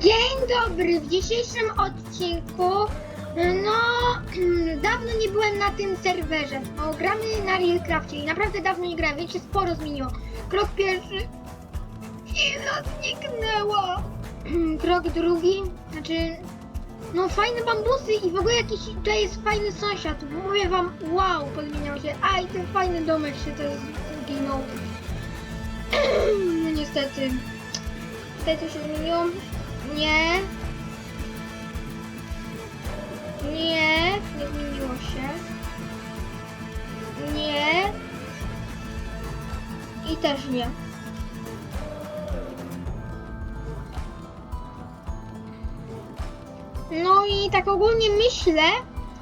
Dzień dobry, w dzisiejszym odcinku no dawno nie byłem na tym serwerze. No, gramy na Realcrafcie i naprawdę dawno nie grałem, więc się sporo zmieniło. Krok pierwszy Chwila zniknęła. Krok drugi, znaczy no fajne bambusy i w ogóle jakiś to jest fajny sąsiad. Mówię wam, wow, podmieniał się. A i ten fajny domek się też zginął. No niestety. Tutaj coś się zmieniło? Nie. Nie, nie zmieniło się. Nie. I też nie. No i tak ogólnie myślę,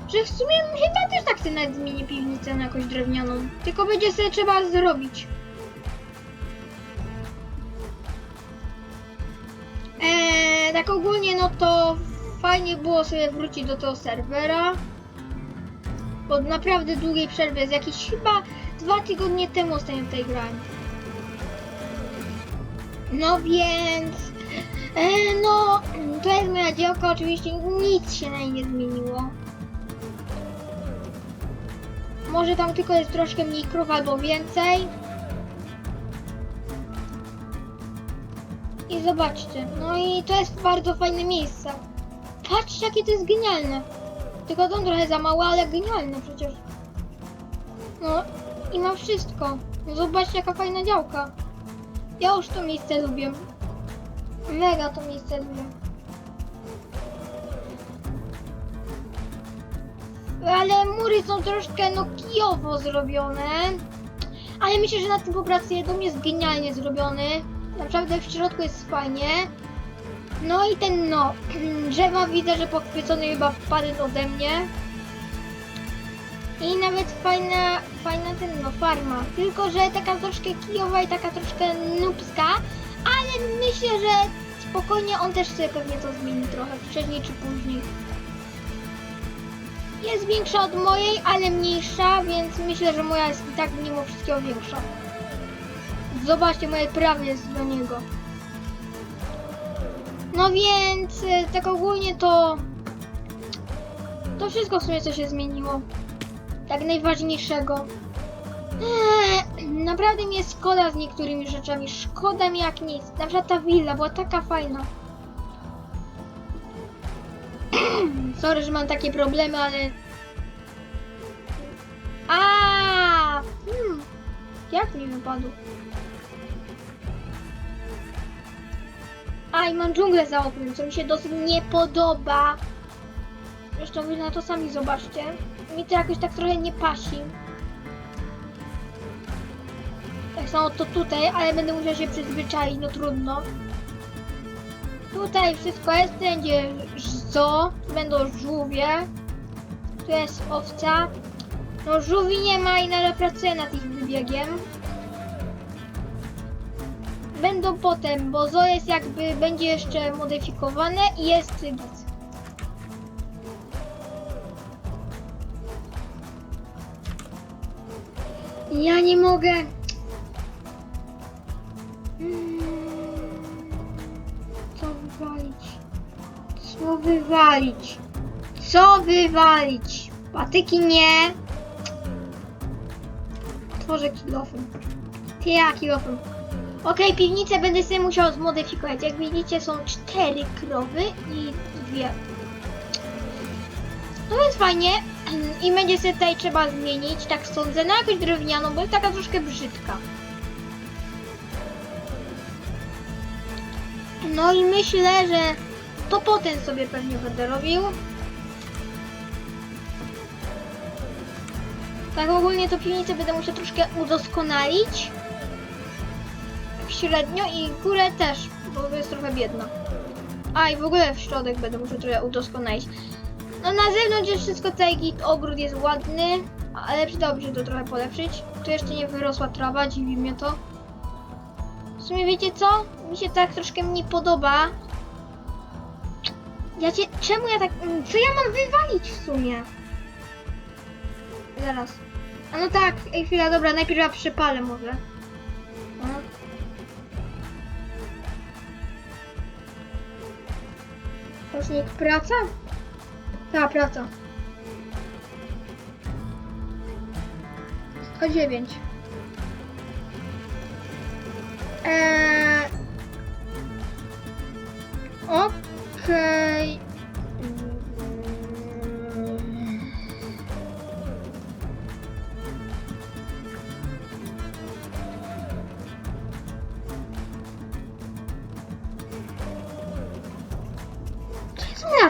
że w sumie chyba też tak sobie nawet zmienię piwnicę na jakąś drewnianą. Tylko będzie sobie trzeba zrobić. Tak ogólnie no to fajnie było sobie wrócić do tego serwera. Po naprawdę długiej przerwie, z jakieś chyba dwa tygodnie temu ostatnio tutaj grałem. No więc... E, no, to jest moja działka, oczywiście nic się na niej nie zmieniło. Może tam tylko jest troszkę mniej krów albo więcej. I zobaczcie, no i to jest bardzo fajne miejsce. Patrzcie jakie to jest genialne. Tylko dom trochę za mały, ale genialne przecież. No i ma wszystko. No zobaczcie jaka fajna działka. Ja już to miejsce lubię. Mega to miejsce lubię. Ale mury są troszkę no kijowo zrobione. Ale myślę, że nad tym popracuję. Dom jest genialnie zrobiony. Naprawdę w środku jest fajnie. No i ten no, drzewa widzę, że pochwycony chyba wpadł ode mnie. I nawet fajna, fajna ten no, farma. Tylko, że taka troszkę kijowa i taka troszkę nubska. Ale myślę, że spokojnie on też sobie pewnie to zmieni trochę, wcześniej czy później. Jest większa od mojej, ale mniejsza, więc myślę, że moja jest i tak mimo wszystkiego większa. Zobaczcie, moje prawie jest do niego. No więc, e, tak ogólnie to... To wszystko w sumie co się zmieniło. Tak najważniejszego. Eee, naprawdę mi jest szkoda z niektórymi rzeczami. Szkoda mi jak nic. Na przykład ta willa była taka fajna. Sorry, że mam takie problemy, ale... A, hmm. Jak mi wypadł? A, i mam dżunglę za oknem, co mi się dosyć nie podoba. Zresztą wy na to sami zobaczcie. Mi to jakoś tak trochę nie pasi. Tak samo to tutaj, ale będę musiał się przyzwyczaić, no trudno. Tutaj wszystko jest, będzie zo, tu będą żółwie. Tu jest owca. No żółwi nie ma i nadal pracuję nad ich wybiegiem. Będą potem, bo zo jest jakby, będzie jeszcze modyfikowane i jest nic. Ja nie mogę. Mm, Co wywalić? Co wywalić? Co wywalić? Patyki nie. Tworzę kilofem. Ja kilofem. Okej, piwnicę będę sobie musiał zmodyfikować. Jak widzicie są cztery krowy i dwie. To jest fajnie. I będzie sobie tutaj trzeba zmienić, tak sądzę, na jakąś drewnianą, bo jest taka troszkę brzydka. No i myślę, że to potem sobie pewnie będę robił. Tak ogólnie to piwnicę będę musiał troszkę udoskonalić. Średnio i górę też, bo jest trochę biedna. A i w ogóle w środek będę musiał trochę udoskonalić. No na zewnątrz jest wszystko git, ogród jest ładny, ale przydałoby się to trochę polepszyć. Tu jeszcze nie wyrosła trawa, dziwi mnie to. W sumie wiecie co? Mi się tak troszkę nie podoba. Ja cię, czemu ja tak, mm, co ja mam wywalić w sumie? Zaraz. A no tak, ej chwila, dobra, najpierw ja przypalę może. Wskaźnik praca? Ta, praca. 109. Eee... Okej. Mm.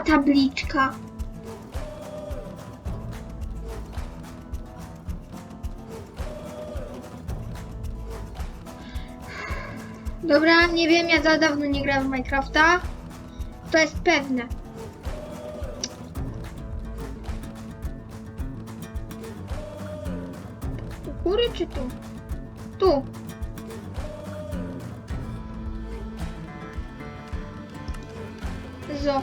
Tabliczka. Dobra, nie wiem, ja za dawno nie grałem w Minecrafta. To jest pewne. U góry czy tu? Tu. Zo.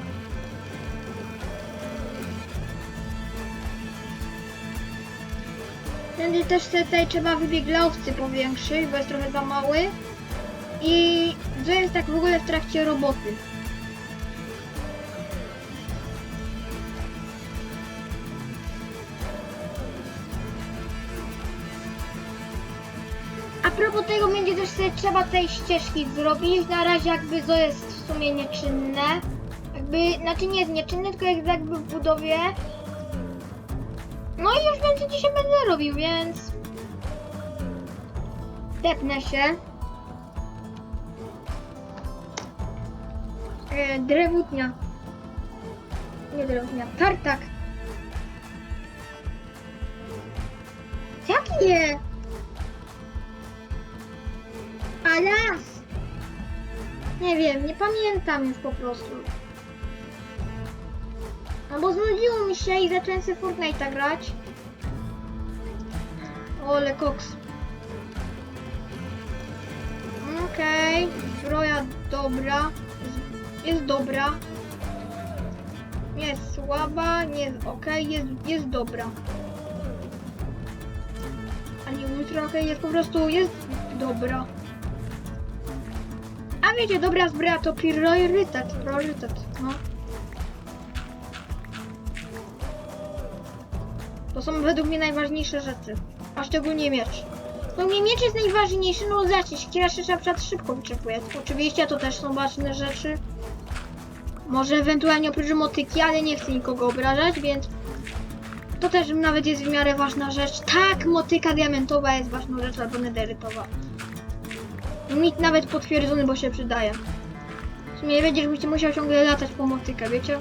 Wtedy też tutaj trzeba wybieg dla owcy powiększyć, bo jest trochę za mały. I to jest tak w ogóle w trakcie roboty. A propos tego będzie też sobie trzeba tej ścieżki zrobić. Na razie jakby to jest w sumie nieczynne. Jakby, znaczy nie jest nieczynne, tylko jakby w budowie. No i już więcej dzisiaj będę robił, więc... Tepnę się. E, drewutnia. Nie drewutnia, tartak. Jaki je? Alas! Nie wiem, nie pamiętam już po prostu. No bo znudziło mi się i zacząłem sobie Fortnite'a grać. Ole koks. Okej, zbroja dobra. Jest, jest dobra. Nie jest słaba, nie jest ok, jest, jest dobra. A nie ultra ok, jest po prostu, jest dobra. A wiecie, dobra zbroja to priorytet, priorytet, no. Są według mnie najważniejsze rzeczy. A szczególnie miecz. No mnie miecz jest najważniejszy, no siekiera się na przykład szybko wyczerpuje. Oczywiście to też są ważne rzeczy. Może ewentualnie oprócz motyki, ale nie chcę nikogo obrażać, więc to też nawet jest w miarę ważna rzecz. Tak, motyka diamentowa jest ważną rzeczą, albo nederytowa. Mit nawet potwierdzony, bo się przydaje. W sumie nie będzie, żebyście musiał ciągle latać po motykę, wiecie?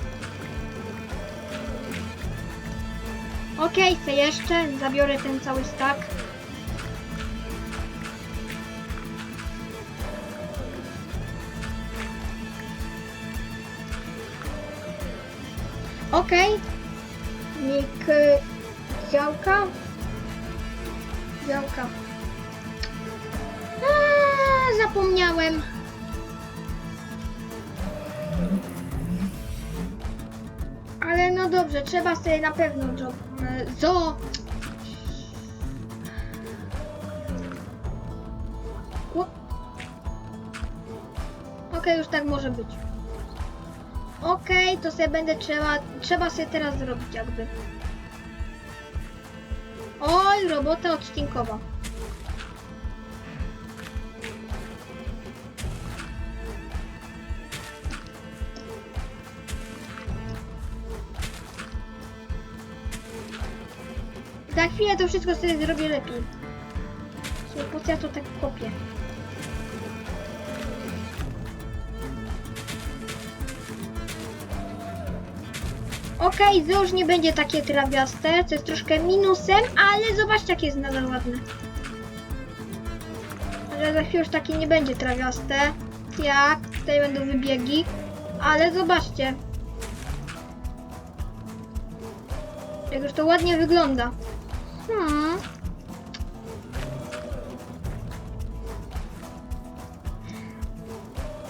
Okej, chcę jeszcze, zabiorę ten cały stack. Okej. Nik y, działka. Działka. Eee, zapomniałem. Ale no dobrze, trzeba sobie na pewno job, Ło- Okej, już tak może być. Okej, to sobie będę trzeba, trzeba sobie teraz zrobić jakby. Oj, robota odcinkowa. Za chwilę to wszystko sobie zrobię lepiej. Słuchaj, Po co ja to tak kopię? Okej, okay, już nie będzie takie trawiaste, co jest troszkę minusem, ale zobaczcie jakie jest nadal ładne. Ale za chwilę już takie nie będzie trawiaste. Jak? Tutaj będą wybiegi. Ale zobaczcie. Jak już to ładnie wygląda. Hmm.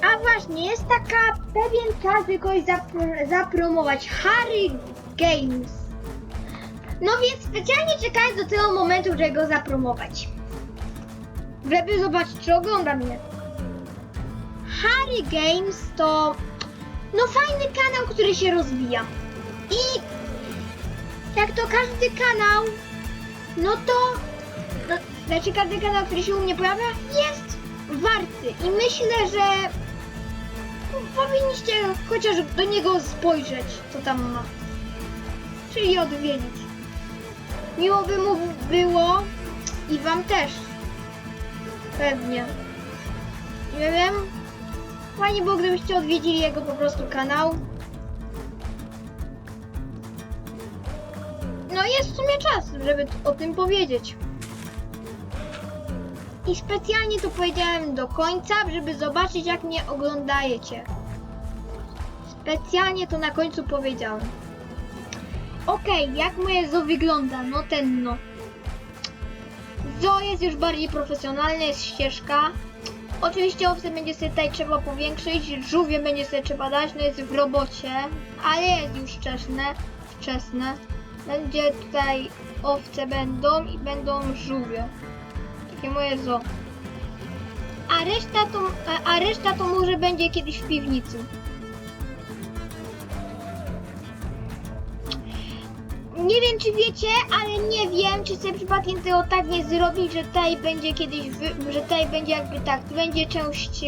A właśnie, jest taka pewien czas, by zapro zapromować. Harry Games. No więc specjalnie czekając do tego momentu, żeby go zapromować. Żeby zobaczyć, czy ogląda mnie. Harry Games to no fajny kanał, który się rozwija. I jak to każdy kanał, no to, no, znaczy każdy kanał, który się u mnie pojawia, jest warty. I myślę, że powinniście chociaż do niego spojrzeć, co tam ma. Czyli odwiedzić. Miło by mu było i wam też. Pewnie. Nie wiem. Fajnie było, gdybyście odwiedzili jego po prostu kanał. No jest w sumie czas, żeby o tym powiedzieć. I specjalnie to powiedziałem do końca, żeby zobaczyć jak mnie oglądajecie. Specjalnie to na końcu powiedziałem. Okej, jak moje zo wygląda? No ten no. Zo jest już bardziej profesjonalne, jest ścieżka. Oczywiście owce będzie sobie tutaj trzeba powiększyć, żółwie będzie sobie trzeba dać, no jest w robocie, ale jest już wczesne, wczesne. Będzie tutaj owce będą i będą żółwie. Takie moje zo. A reszta to, a, reszta to może będzie kiedyś w piwnicy. Nie wiem czy wiecie, ale nie wiem czy sobie przypadkiem tego tak nie zrobić, że tutaj będzie kiedyś, że tutaj będzie jakby tak, będzie część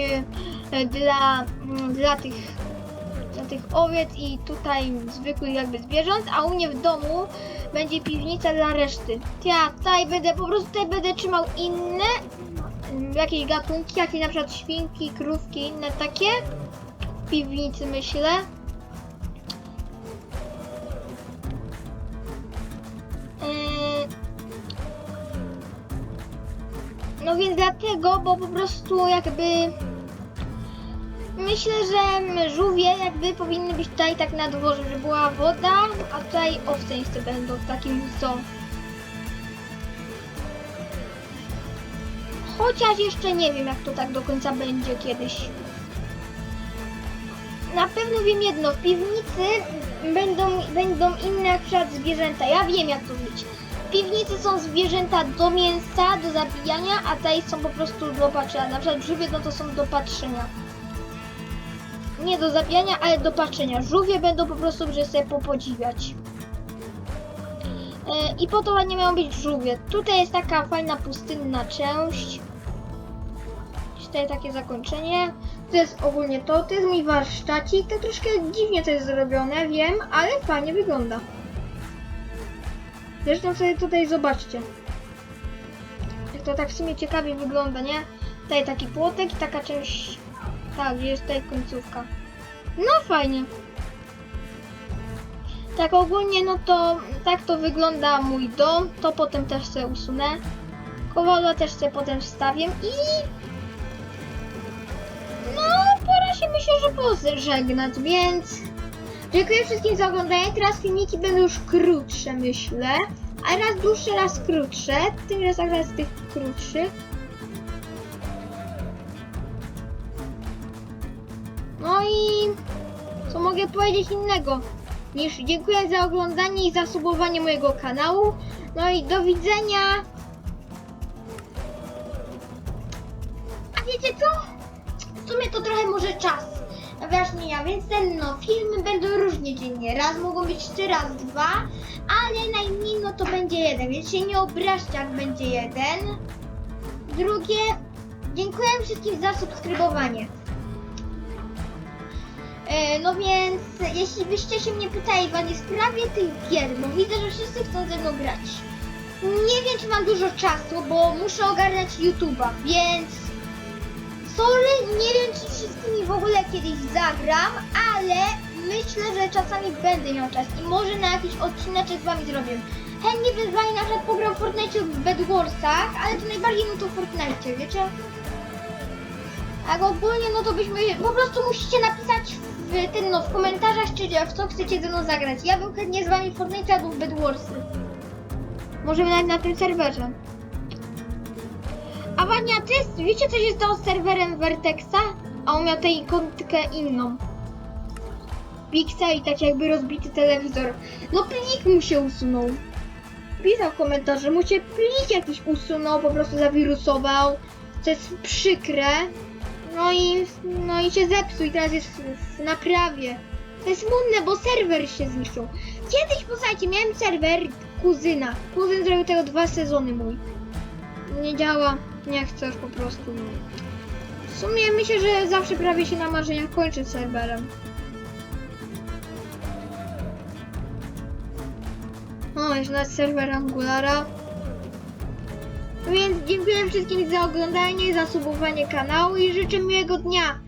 e, dla, mm, dla tych tych owiec i tutaj zwykłych jakby zwierząt, a u mnie w domu będzie piwnica dla reszty. Ja tutaj będę, po prostu tutaj będę trzymał inne mm, jakieś gatunki, jakieś na przykład świnki, krówki, inne takie piwnicy myślę. Yy, No więc dlatego, bo po prostu jakby myślę, że żółwie jakby powinny być tutaj tak na dworze, że była woda, a tutaj owce niestety będą w takim zoo. Chociaż jeszcze nie wiem jak to tak do końca będzie kiedyś. Na pewno wiem jedno, w piwnicy będą, będą inne jak przykład zwierzęta. Ja wiem jak to być. W piwnicy są zwierzęta do mięsa, do zabijania, a tutaj są po prostu do patrzenia. Na przykład żółwie no to są do patrzenia. Nie do zabijania, ale do patrzenia. Żółwie będą po prostu, żeby sobie popodziwiać. E, I po to ładnie mają być żółwie. Tutaj jest taka fajna pustynna część. Tutaj takie zakończenie. To jest ogólnie to, to jest mój warsztacik. To troszkę dziwnie to jest zrobione, wiem, ale fajnie wygląda. Zresztą sobie tutaj zobaczcie. To tak w sumie ciekawie wygląda, nie? Tutaj taki płotek i taka część... Tak, jest tutaj końcówka. No fajnie. Tak ogólnie, no to tak to wygląda mój dom. To potem też sobie usunę. Kowadła też sobie potem wstawię i no, pora się myślę, że pożegnać, więc dziękuję wszystkim za oglądanie. Teraz filmiki będą już krótsze, myślę. A raz dłuższe, raz krótsze. Tym razem raz tych krótszych. I co mogę powiedzieć innego niż dziękuję za oglądanie i za subowanie mojego kanału. No i do widzenia. A wiecie co? W sumie to trochę może czas wyjaśnienia, więc ten no, filmy będą różnie dziennie. Raz mogą być trzy, raz dwa, ale najmniej no to będzie jeden, więc się nie obraźcie jak będzie jeden. Drugie, dziękuję wszystkim za subskrybowanie. E, No więc, jeśli byście się mnie pytali w sprawie tych gier, bo widzę, że wszyscy chcą ze mną grać. Nie wiem, czy mam dużo czasu, bo muszę ogarniać YouTube'a, więc Sorry, nie wiem czy wszystkimi w ogóle kiedyś zagram, ale myślę, że czasami będę miał czas i może na jakiś odcineczek z wami zrobię. Chętnie bym z wami na przykład pograł w Fortnite w Bed Warsach, ale to najbardziej no to w Fortnite, wiecie? A ogólnie no to byśmy, po prostu musicie napisać w tym no w komentarzach, czy w co chcecie ze mną zagrać. Ja bym chętnie z wami Fortnite albo w Bed Warsy. Możemy nawet na tym serwerze. A Wania, ty wiecie co się stało z serwerem Vertexa? A on miał tę ikonkę inną. Pixel i tak jakby rozbity telewizor. No plik mu się usunął. Pisał w komentarzu, mu się plik jakiś usunął, po prostu zawirusował. Co jest przykre. No i, no i się zepsuł i teraz jest w, w naprawie. To jest smutne, bo serwer się zniszczył. Kiedyś, posłuchajcie, miałem serwer kuzyna. Kuzyn zrobił tego dwa sezony mój. Nie działa, nie chcę już po prostu. W sumie myślę, że zawsze prawie się na marzeniach kończy serwerem. O, jest nawet serwer Angulara. Więc dziękuję wszystkim za oglądanie, za subowanie kanału i życzę miłego dnia.